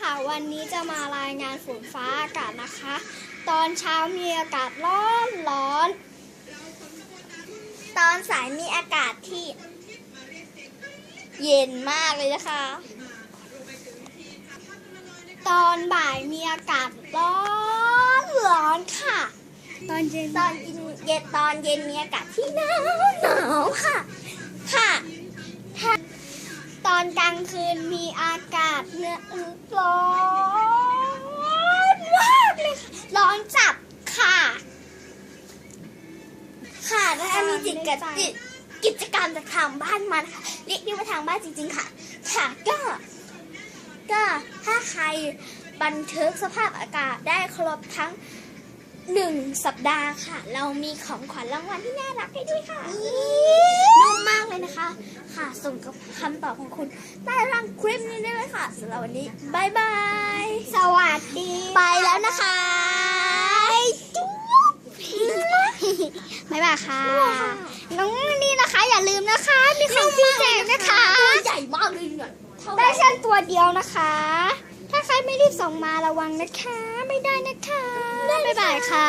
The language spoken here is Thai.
ค่ะ วันนี้จะมารายงานฝนฟ้าอากาศนะคะ ตอนเช้ามีอากาศร้อนร้อน ตอนสายมีอากาศที่ เย็นมากเลยนะคะ ตอนบ่ายมีอากาศร้อนร้อนค่ะ ตอนเย็นตอนเย็นเย็นตอนเย็นมีอากาศที่หนาวหนาวค่ะค่ะถ้าต อนกลางคืนมีอากาศเนื้อร้อนมากเลยค่ะร้อนจับค่ะค่ะนะคะมีจิตกจิตกิจกรรมจากทางบ้านมานะคะเรียกได้ว่าทางบ้านจริง ๆ ค่ะ ค่ะก็ ก็ถ้าใครบันทึกสภาพอากาศได้ครบทั้งหนึ่งสัปดาห์ค่ะ เรามีของขวัญรางวัลที่น่ารักให้ด้วยค่ะนุ่มมากเลยนะคะ ค่ะ ส่งกับคำตอบของคุณใต้ร่างคลิปนี้ได้เลยค่ะสำหรับวันนี้บายบาย สวัสดี ไปแล้วนะคะจุ๊บบายบายค่ะ น้องนี่นะคะ อย่าลืมนะคะ มีของฟรีแจกนะคะใหญ่มากเลยเนี่ยเท่าไหร่ได้แค่ตัวเดียวนะคะ ถ้าใครไม่รีบส่งมาระวังนะคะ ไม่ได้นะคะ บ๊ายบายค่ะ